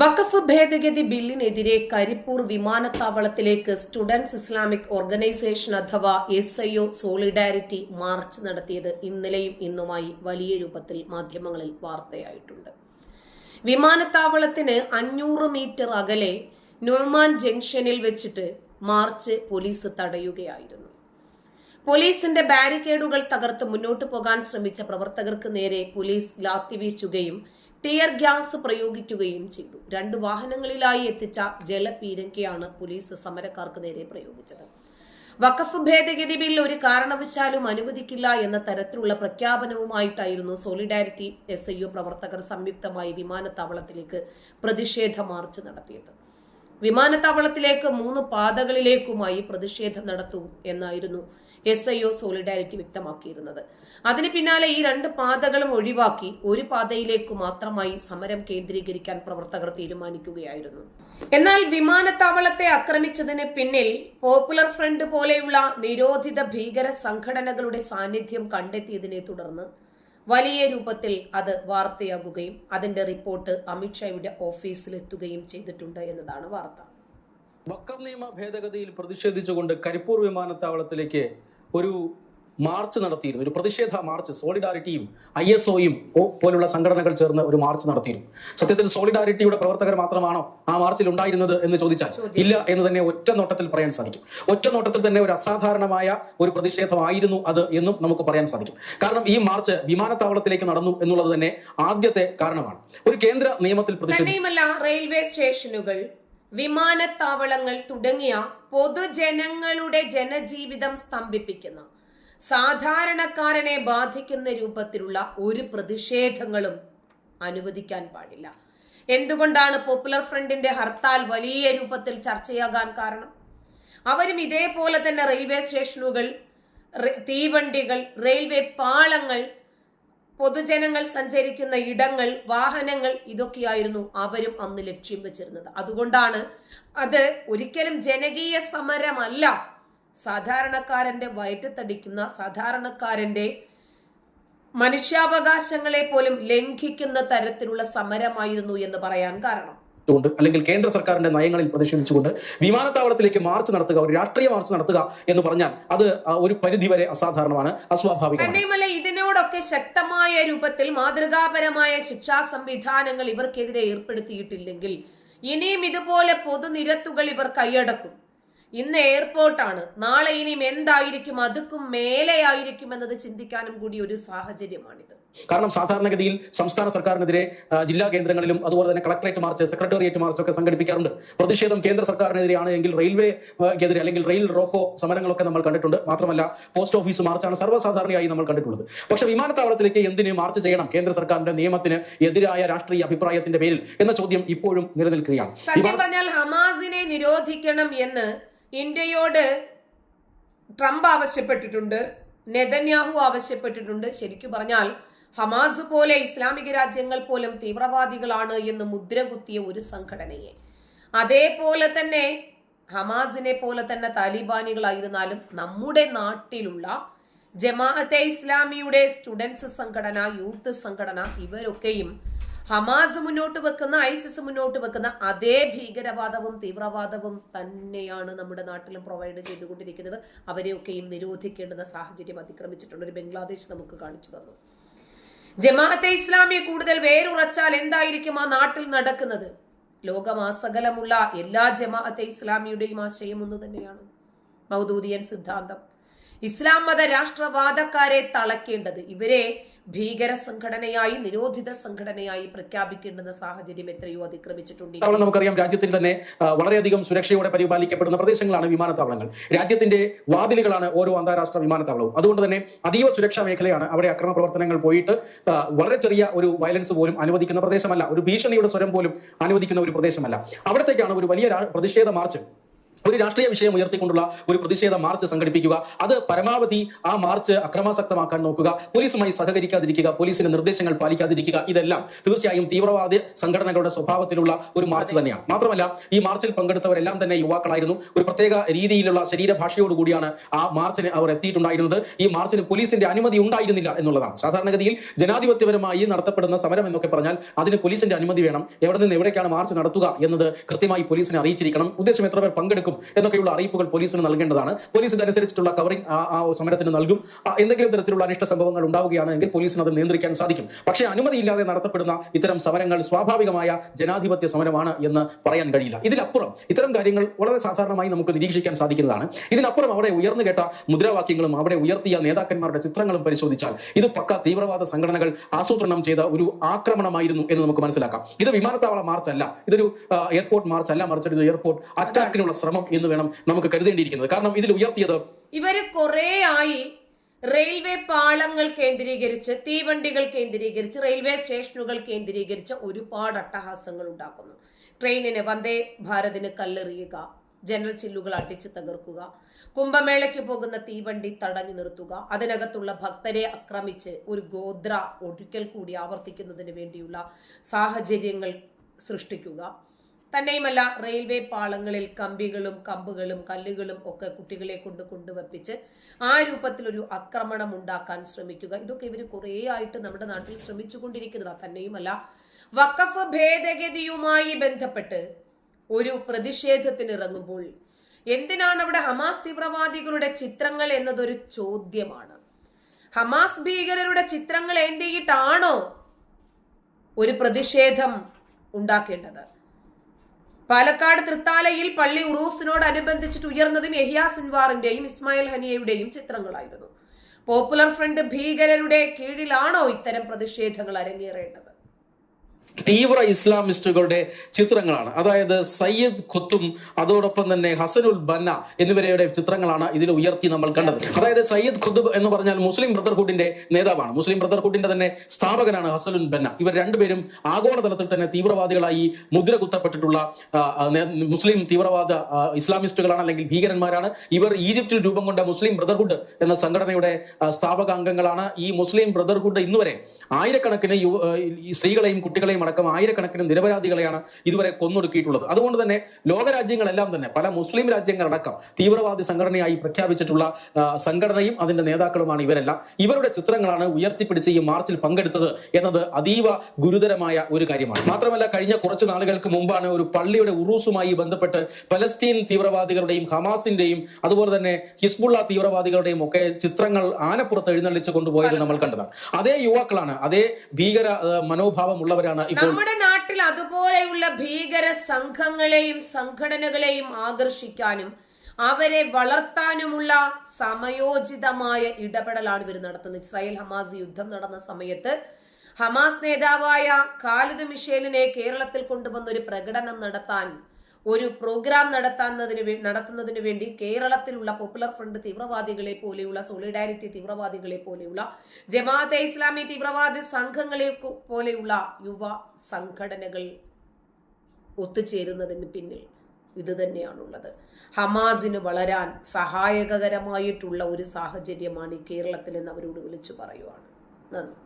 വഖഫ് ഭേദഗതി ബില്ലിനെതിരെ കരിപ്പൂർ വിമാനത്താവളത്തിലേക്ക് സ്റ്റുഡൻസ് ഇസ്ലാമിക് ഓർഗനൈസേഷൻ അഥവാ S I O solidarity march നടത്തിയത് ഇന്നലെയും ഇന്നുമായി വലിയ രൂപത്തിൽ മാധ്യമങ്ങളിൽ വാർത്തയായിട്ടുണ്ട്. വിമാനത്താവളത്തിന് അഞ്ഞൂറ് മീറ്റർ അകലെ നുർമാൻ ജംഗ്ഷനിൽ വെച്ചിട്ട് മാർച്ച് പോലീസ് തടയുകയായിരുന്നു. പോലീസിന്റെ ബാരിക്കേഡുകൾ തകർത്ത് മുന്നോട്ടു പോകാൻ ശ്രമിച്ച പ്രവർത്തകർക്ക് നേരെ പോലീസ് ലാത്തി വീശുകയും ടിയർ ഗ്യാസ് പ്രയോഗിക്കുകയും ചെയ്തു. രണ്ട് വാഹനങ്ങളിലായി എത്തിച്ച ജലപീരങ്കയാണ് പോലീസ് സമരക്കാർക്ക് നേരെ പ്രയോഗിച്ചത്. വഖഫ് ഭേദഗതി ബിൽ ഒരു കാരണവശാലും അനുവദിക്കില്ല എന്ന തരത്തിലുള്ള പ്രഖ്യാപനവുമായിട്ടായിരുന്നു സോളിഡാരിറ്റി എസ് പ്രവർത്തകർ സംയുക്തമായി വിമാനത്താവളത്തിലേക്ക് പ്രതിഷേധ മാർച്ച് നടത്തിയത്. വിമാനത്താവളത്തിലേക്ക് മൂന്ന് പാതകളിലേക്കുമായി പ്രതിഷേധം നടത്തൂ എന്നായിരുന്നു എസ് ഐ ഒ സോളിഡാരിറ്റി വ്യക്തമാക്കിയിരുന്നത്. അതിന് പിന്നാലെ ഈ രണ്ട് പാതകളും ഒഴിവാക്കി ഒരു പാതയിലേക്ക് മാത്രമായി സമരം കേന്ദ്രീകരിക്കാൻ പ്രവർത്തകർ തീരുമാനിക്കുകയായിരുന്നു. എന്നാൽ വിമാനത്താവളത്തെ ആക്രമിച്ചതിന് പിന്നിൽ പോപ്പുലർ ഫ്രണ്ട് പോലെയുള്ള നിരോധിത ഭീകര സംഘടനകളുടെ സാന്നിധ്യം കണ്ടെത്തിയതിനെ തുടർന്ന് വലിയ രൂപത്തിൽ അത് വാർത്തയാകുകയും അതിന്റെ റിപ്പോർട്ട് അമിത്ഷായുടെ ഓഫീസിലെത്തുകയും ചെയ്തിട്ടുണ്ട് എന്നതാണ് വാർത്ത. വക്കർ നിയമ ഭേദഗതിയിൽ പ്രതിഷേധിച്ചുകൊണ്ട് കരിപ്പൂർ വിമാനത്താവളത്തിലേക്ക് ഒരു മാർച്ച് നടത്തിയിരുന്നു. ഒരു പ്രതിഷേധ മാർച്ച് സോളിഡാരിറ്റിയും ഐ എസ് ഒയും പോലുള്ള സംഘടനകൾ ചേർന്ന് ഒരു മാർച്ച് നടത്തിയിരുന്നു. സത്യത്തിൽ സോളിഡാരിറ്റിയുടെ പ്രവർത്തകർ മാത്രമാണോ ആ മാർച്ചിൽ ഉണ്ടായിരുന്നത് എന്ന് ചോദിച്ചാൽ ഇല്ല എന്ന് തന്നെ ഒറ്റ നോട്ടത്തിൽ പറയാൻ സാധിക്കും. ഒറ്റ നോട്ടത്തിൽ തന്നെ ഒരു അസാധാരണമായ ഒരു പ്രതിഷേധമായിരുന്നു അത് എന്നും നമുക്ക് പറയാൻ സാധിക്കും. കാരണം ഈ മാർച്ച് വിമാനത്താവളത്തിലേക്ക് നടന്നു എന്നുള്ളത് തന്നെ ആദ്യത്തെ കാരണമാണ്. ഒരു കേന്ദ്ര നിയമത്തിൽ പ്രതിഷേധിച്ചു റെയിൽവേ സ്റ്റേഷനുകൾ വിമാനത്താവളങ്ങൾ തുടങ്ങിയ പൊതുജനങ്ങളുടെ ജനജീവിതം സ്തംഭിപ്പിക്കുന്ന സാധാരണക്കാരനെ ബാധിക്കുന്ന രൂപത്തിലുള്ള ഒരു പ്രതിഷേധങ്ങളും അനുവദിക്കാൻ പാടില്ല. എന്തുകൊണ്ടാണ് പോപ്പുലർ ഫ്രണ്ടിന്റെ ഹർത്താൽ വലിയ രൂപത്തിൽ ചർച്ചയാകാൻ കാരണം? അവരും ഇതേപോലെ തന്നെ റെയിൽവേ സ്റ്റേഷനുകൾ തീവണ്ടികൾ റെയിൽവേ പാളങ്ങൾ പൊതുജനങ്ങൾ സഞ്ചരിക്കുന്ന ഇടങ്ങൾ വാഹനങ്ങൾ ഇതൊക്കെയായിരുന്നു അവരും അന്ന് ലക്ഷ്യം വെച്ചിരുന്നത്. അതുകൊണ്ടാണ് അത് ഒരിക്കലും ജനകീയ സമരമല്ല സാധാരണക്കാരന്റെ വയറ്റത്തടിക്കുന്ന സാധാരണക്കാരന്റെ മനുഷ്യാവകാശങ്ങളെ പോലും ലംഘിക്കുന്ന തരത്തിലുള്ള സമരമായിരുന്നു എന്ന് പറയാൻ കാരണം. കൊണ്ട് അല്ലെങ്കിൽ കേന്ദ്ര സർക്കാരിന്റെ നയങ്ങളിൽ പ്രതിഷേധിച്ചുകൊണ്ട് വിമാനത്താവളത്തിലേക്ക് മാർച്ച് നടത്തുക ഒരു രാഷ്ട്രീയ മാർച്ച് നടത്തുക എന്ന് പറഞ്ഞാൽ അത് ഒരു പരിധി വരെ അസാധാരണമാണ് അസ്വാഭാവികമാണ്. ഇതിനോടൊക്കെ ശക്തമായ രൂപത്തിൽ മാതൃകാപരമായ ശിക്ഷാ സംവിധാനങ്ങൾ ഇവർക്കെതിരെ ഏർപ്പെടുത്തിയിട്ടില്ലെങ്കിൽ ഇനിയും ഇതുപോലെ പൊതുനിരത്തുകൾ ഇവർ കൈയടക്കും. ഇന്ന് എയർപോർട്ടാണ്. നാളെ ഇനിയും എന്തായിരിക്കും? അതുക്കും മേലെയായിരിക്കും എന്നത് ചിന്തിക്കാനും കൂടി ഒരു സാഹചര്യമാണിത്. കാരണം സാധാരണഗതിയിൽ സംസ്ഥാന സർക്കാരിനെതിരെ ജില്ലാ കേന്ദ്രങ്ങളിലും അതുപോലെ തന്നെ കളക്ടറേറ്റ് മാർച്ച് സെക്രട്ടേറിയറ്റ് മാർച്ച് ഒക്കെ സംഘടിപ്പിക്കാറുണ്ട്. പ്രതിഷേധം കേന്ദ്ര സർക്കാരിനെതിരെയാണ് എങ്കിൽ റെയിൽവേ ആ, അല്ലെങ്കിൽ റെയിൽ റോക്കോ സമരങ്ങളൊക്കെ നമ്മൾ കണ്ടിട്ടുണ്ട്. മാത്രമല്ല പോസ്റ്റ് ഓഫീസ് മാർച്ചാണ് സർവസാധാരണയായി നമ്മൾ കണ്ടിട്ടുള്ളത്. പക്ഷേ വിമാനത്താവളത്തിലേക്ക് എന്തിന് മാർച്ച് ചെയ്യണം? കേന്ദ്ര സർക്കാരിന്റെ നിയമത്തിന് എതിരായ രാഷ്ട്രീയ അഭിപ്രായത്തിന്റെ പേരിൽ എന്ന ചോദ്യം ഇപ്പോഴും നിലനിൽക്കുകയാണ്. സത്യം പറഞ്ഞാൽ ഹമാസിനെ നിരോധിക്കണം എന്ന് ഇന്ത്യയോട് ട്രംപ് ആവശ്യപ്പെട്ടിട്ടുണ്ട് നെതന്യാഹു ആവശ്യപ്പെട്ടിട്ടുണ്ട്. ശരിക്കു പറഞ്ഞാൽ ഹമാസ് പോലെ ഇസ്ലാമിക രാജ്യങ്ങൾ പോലും തീവ്രവാദികളാണ് എന്ന് മുദ്ര കുത്തിയ ഒരു സംഘടനയെ. അതേപോലെ തന്നെ ഹമാസിനെ പോലെ തന്നെ താലിബാനികളായിരുന്നാലും നമ്മുടെ നാട്ടിലുള്ള ജമാഅത്തെ ഇസ്ലാമിയുടെ സ്റ്റുഡൻസ് സംഘടന യൂത്ത് സംഘടന ഇവരൊക്കെയും ഹമാസ് മുന്നോട്ട് വെക്കുന്ന ഐസിസ് മുന്നോട്ട് വെക്കുന്ന അതേ ഭീകരവാദവും തീവ്രവാദവും തന്നെയാണ് നമ്മുടെ നാട്ടിലും പ്രൊവൈഡ് ചെയ്തുകൊണ്ടിരിക്കുന്നത്. അവരെയൊക്കെയും നിരോധിക്കേണ്ടുന്ന സാഹചര്യം അതിക്രമിച്ചിട്ടുണ്ട്. ഒരു ബംഗ്ലാദേശ് നമുക്ക് കാണിച്ചു തന്നു. ജമാഅത്തെ ഇസ്ലാമിയെ കൂടുതൽ വേരുറച്ചാൽ എന്തായിരിക്കും ആ നാട്ടിൽ നടക്കുന്നത്? ലോകമാസകലമുള്ള എല്ലാ ജമാഅത്തെ ഇസ്ലാമിയുടെയും ആശയം ഒന്ന് തന്നെയാണ്. മൗദൂദിയൻ സിദ്ധാന്തം. ഇസ്ലാം മത രാഷ്ട്രവാദക്കാരെ തളയ്ക്കേണ്ടത് ഇവരെ ഭീകര സംഘടനയായി നിരോധിത സംഘടനയായി പ്രഖ്യാപിക്കേണ്ടുന്ന സാഹചര്യം എത്രയോ അതിക്രമിച്ചിട്ടുണ്ട്. നമുക്കറിയാം രാജ്യത്തിൽ തന്നെ വളരെയധികം സുരക്ഷയോടെ പരിപാലിക്കപ്പെടുന്ന പ്രദേശങ്ങളാണ് വിമാനത്താവളങ്ങൾ. രാജ്യത്തിന്റെ വാതിലുകളാണ് ഓരോ അന്താരാഷ്ട്ര വിമാനത്താവളവും. അതുകൊണ്ട് തന്നെ അതീവ സുരക്ഷാ മേഖലയാണ് അവിടെ അക്രമ പ്രവർത്തനങ്ങൾ പോയിട്ട് വളരെ ചെറിയ ഒരു വയലൻസ് പോലും അനുവദിക്കുന്ന പ്രദേശമല്ല. ഒരു ഭീഷണിയുടെ സ്വരം പോലും അനുവദിക്കുന്ന ഒരു പ്രദേശമല്ല. അവിടത്തേക്കാണ് ഒരു വലിയ പ്രതിഷേധ മാർച്ച് ഒരു രാഷ്ട്രീയ വിഷയം ഉയർത്തിക്കൊണ്ടുള്ള ഒരു പ്രതിഷേധ മാർച്ച് സംഘടിപ്പിക്കുക. അത് പരമാവധി ആ മാർച്ച് അക്രമാസക്തമാക്കാൻ നോക്കുക. പോലീസുമായി സഹകരിക്കാതിരിക്കുക പോലീസിന്റെ നിർദ്ദേശങ്ങൾ പാലിക്കാതിരിക്കുക ഇതെല്ലാം തീർച്ചയായും തീവ്രവാദ സംഘടനകളുടെ സ്വഭാവത്തിലുള്ള ഒരു മാർച്ച് തന്നെയാണ്. മാത്രമല്ല ഈ മാർച്ചിൽ പങ്കെടുത്തവരെല്ലാം തന്നെ യുവാക്കളായിരുന്നു. ഒരു പ്രത്യേക രീതിയിലുള്ള ശരീരഭാഷയോടുകൂടിയാണ് ആ മാർച്ചിന് അവർ എത്തിയിട്ടുണ്ടായിരുന്നത്. ഈ മാർച്ചിന് പോലീസിന്റെ അനുമതി ഉണ്ടായിരുന്നില്ല എന്നുള്ളതാണ്. സാധാരണഗതിയിൽ ജനാധിപത്യപരമായി നടത്തപ്പെടുന്ന സമരം എന്നൊക്കെ പറഞ്ഞാൽ അതിന് പോലീസിന്റെ അനുമതി വേണം. എവിടെ നിന്ന് എവിടേക്കാണ് മാർച്ച് നടത്തുക എന്നത് കൃത്യമായി പോലീസിനെ അറിയിച്ചിരിക്കണം. ഉദ്ദേശം എത്ര പേർ പങ്കെടുക്കും? എന്നൊക്കെയുള്ള അറിയിപ്പുകൾ പോലീസിന് നൽകേണ്ടതാണ്. പോലീസ് ഇതനുസരിച്ചിട്ടുള്ള കവറിംഗ് ആ സമരത്തിന് നൽകും. എന്തെങ്കിലും തരത്തിലുള്ള അനിഷ്ട സംഭവങ്ങൾ ഉണ്ടാവുകയാണെങ്കിൽ പോലീസിന് അത് നിയന്ത്രിക്കാൻ സാധിക്കും. പക്ഷേ അനുമതിയില്ലാതെ നടത്തപ്പെടുന്ന ഇത്തരം സമരങ്ങൾ സ്വാഭാവികമായ ജനാധിപത്യ സമരമാണ് എന്ന് പറയാൻ കഴിയില്ല. ഇതിലപ്പുറം ഇത്തരം കാര്യങ്ങൾ വളരെ സാധാരണമായി നമുക്ക് നിരീക്ഷിക്കാൻ സാധിക്കുന്നതാണ്. ഇതിനപ്പുറം അവിടെ ഉയർന്നു കേട്ട മുദ്രാവാക്യങ്ങളും അവിടെ ഉയർത്തിയ നേതാക്കന്മാരുടെ ചിത്രങ്ങളും പരിശോധിച്ചാൽ ഇത് പക്ക തീവ്രവാദ സംഘടനകൾ ആസൂത്രണം ചെയ്ത ഒരു ആക്രമണമായിരുന്നു എന്ന് നമുക്ക് മനസ്സിലാക്കാം. ഇത് വിമാനത്താവള മാർച്ച് അല്ല ഇതൊരു എയർപോർട്ട് മാർച്ച് അല്ല മറിച്ച് എയർപോർട്ട് അറ്റാക്കിനുള്ള ശ്രമം എന്ന് വേണം നമുക്ക് കരുതേണ്ടിയിരിക്കുന്നത്. കാരണം ഇതിൽ ഉയർത്തിയത് ഇവർ കുറേ ആയി റെയിൽവേ പാളങ്ങൾ കേന്ദ്രീകരിച്ച് തീവണ്ടികൾ കേന്ദ്രീകരിച്ച് റെയിൽവേ സ്റ്റേഷനുകൾ കേന്ദ്രീകരിച്ച് ഒരുപാട് അട്ടഹാസങ്ങൾ ഉണ്ടാക്കുന്നു. ട്രെയിനിന് വന്ദേ ഭാരതിന് കല്ലെറിയുക ജനറൽ ചില്ലുകൾ അടിച്ചു തകർക്കുക കുംഭമേളയ്ക്ക് പോകുന്ന തീവണ്ടി തടഞ്ഞു നിർത്തുക അതിനകത്തുള്ള ഭക്തരെ ആക്രമിച്ച് ഒരു ഗോത്ര ഒരിക്കൽ കൂടി ആവർത്തിക്കുന്നതിന് വേണ്ടിയുള്ള സാഹചര്യങ്ങൾ സൃഷ്ടിക്കുക. തന്നെയുമല്ല റെയിൽവേ പാളങ്ങളിൽ കമ്പികളും കമ്പുകളും കല്ലുകളും ഒക്കെ കുട്ടികളെ കൊണ്ട് കൊണ്ടുവപ്പിച്ച് ആ രൂപത്തിലൊരു ആക്രമണം ഉണ്ടാക്കാൻ ശ്രമിക്കുക. ഇതൊക്കെ ഇവർ കുറേ ആയിട്ട് നമ്മുടെ നാട്ടിൽ ശ്രമിച്ചുകൊണ്ടിരിക്കുന്നതാണ് തന്നെയുമല്ല വഖഫ് ഭേദഗതിയുമായി ബന്ധപ്പെട്ട് ഒരു പ്രതിഷേധത്തിന് ഇറങ്ങുമ്പോൾ എന്തിനാണ് അവിടെ ഹമാസ് തീവ്രവാദികളുടെ ചിത്രങ്ങൾ എന്നതൊരു ചോദ്യമാണ്. ഹമാസ് ഭീകരരുടെ ചിത്രങ്ങൾ എന്തിയിട്ടാണോ ഒരു പ്രതിഷേധം ഉണ്ടാക്കേണ്ടത്? പാലക്കാട് തൃത്താലയിൽ പള്ളി ഉറൂസിനോടനുബന്ധിച്ചിട്ട് ഉയർന്നതും യഹിയ സിൻവാറിന്റെയും ഇസ്മായിൽ ഹനിയയുടെയും ചിത്രങ്ങളായിരുന്നു. പോപ്പുലർ ഫ്രണ്ട് ഭീകരരുടെ കീഴിലാണോ ഇത്തരം പ്രതിഷേധങ്ങൾ അരങ്ങേറേണ്ടത്? തീവ്ര ഇസ്ലാമിസ്റ്റുകളുടെ ചിത്രങ്ങളാണ്. അതായത് സയ്യിദ് ഖുത്തും അതോടൊപ്പം തന്നെ ഹസനുൽ ബന്ന എന്നിവരുടെ ചിത്രങ്ങളാണ് ഇതിൽ ഉയർത്തി നമ്മൾ കണ്ടത്. അതായത് സയ്യിദ് ഖുത്തുബ് എന്ന് പറഞ്ഞാൽ മുസ്ലിം ബ്രദർഹുഡിന്റെ നേതാവാണ്. മുസ്ലിം ബ്രദർഹുഡിന്റെ തന്നെ സ്ഥാപകനാണ് ഹസനുൽ ബന്ന. ഇവർ രണ്ടുപേരും ആഗോളതലത്തിൽ തന്നെ തീവ്രവാദികളായി മുദ്ര കുത്തപ്പെട്ടിട്ടുള്ള മുസ്ലിം തീവ്രവാദ ഇസ്ലാമിസ്റ്റുകളാണ് അല്ലെങ്കിൽ ഭീകരന്മാരാണ്. ഇവർ ഈജിപ്തിൽ രൂപം കൊണ്ട മുസ്ലിം ബ്രദർഹുഡ് എന്ന സംഘടനയുടെ സ്ഥാപക അംഗങ്ങളാണ് ഈ മുസ്ലിം ബ്രദർഹുഡ് ഇന്നുവരെ ആയിരക്കണക്കിന് സ്ത്രീകളെയും കുട്ടികളെയും അടക്കം ആയിരക്കണക്കിന് നിരപരാധികളെയാണ് ഇതുവരെ കൊന്നൊടുക്കിയിട്ടുള്ളത്. അതുകൊണ്ട് തന്നെ ലോകരാജ്യങ്ങളെല്ലാം തന്നെ പല മുസ്ലിം രാജ്യങ്ങളടക്കം തീവ്രവാദി സംഘടനയായി പ്രഖ്യാപിച്ചിട്ടുള്ള സംഘടനയും അതിന്റെ നേതാക്കളുമാണ് ഇവരെല്ലാം. ഇവരുടെ ചിത്രങ്ങളാണ് ഉയർത്തിപ്പിടിച്ച് ഈ മാർച്ചിൽ പങ്കെടുത്തത് എന്നത് അതീവ ഗുരുതരമായ ഒരു കാര്യമാണ്. മാത്രമല്ല കഴിഞ്ഞ കുറച്ച് നാളുകൾക്ക് മുമ്പാണ് ഒരു പള്ളിയുടെ ഉറൂസുമായി ബന്ധപ്പെട്ട് പലസ്തീൻ തീവ്രവാദികളുടെയും ഹമാസിന്റെയും അതുപോലെ തന്നെ ഹിസ്ബുള്ള തീവ്രവാദികളുടെയും ഒക്കെ ചിത്രങ്ങൾ ആനപ്പുറത്ത് എഴുന്നള്ളിച്ച് കൊണ്ടുപോയത് നമ്മൾ കണ്ടതാണ്. അതേ യുവാക്കളാണ് അതേ ഭീകര മനോഭാവമുള്ളവരാണ് നമ്മുടെ നാട്ടിൽ അതുപോലെയുള്ള ഭീകര സംഘങ്ങളെയും സംഘടനകളെയും ആകർഷിക്കാനും അവരെ വളർത്താനുമുള്ള സമയോചിതമായ ഇടപെടലാണ് ഇവർ നടത്തുന്നത്. ഇസ്രായേൽ ഹമാസ് യുദ്ധം നടന്ന സമയത്ത് ഹമാസ് നേതാവായ ഖാലിദ് മിഷേലിനെ കേരളത്തിൽ കൊണ്ടുവന്ന ഒരു പ്രകടനം നടത്താൻ ഒരു പ്രോഗ്രാം നടത്താന്നതിന് വേണ്ടി നടത്തുന്നതിന് വേണ്ടി കേരളത്തിലുള്ള പോപ്പുലർ ഫ്രണ്ട് തീവ്രവാദികളെ പോലെയുള്ള സോളിഡാരിറ്റി തീവ്രവാദികളെ പോലെയുള്ള ജമാഅത്തെ ഇസ്ലാമി തീവ്രവാദി സംഘങ്ങളെ പോലെയുള്ള യുവ സംഘടനകൾ ഒത്തുചേരുന്നതിന് പിന്നിൽ ഇത് തന്നെയാണുള്ളത്. ഹമാസിന് വളരാൻ സഹായകരമായിട്ടുള്ള ഒരു സാഹചര്യമാണ് ഈ കേരളത്തിൽ എന്ന് അവരോട് വിളിച്ചു പറയുവാണ്. നന്ദി.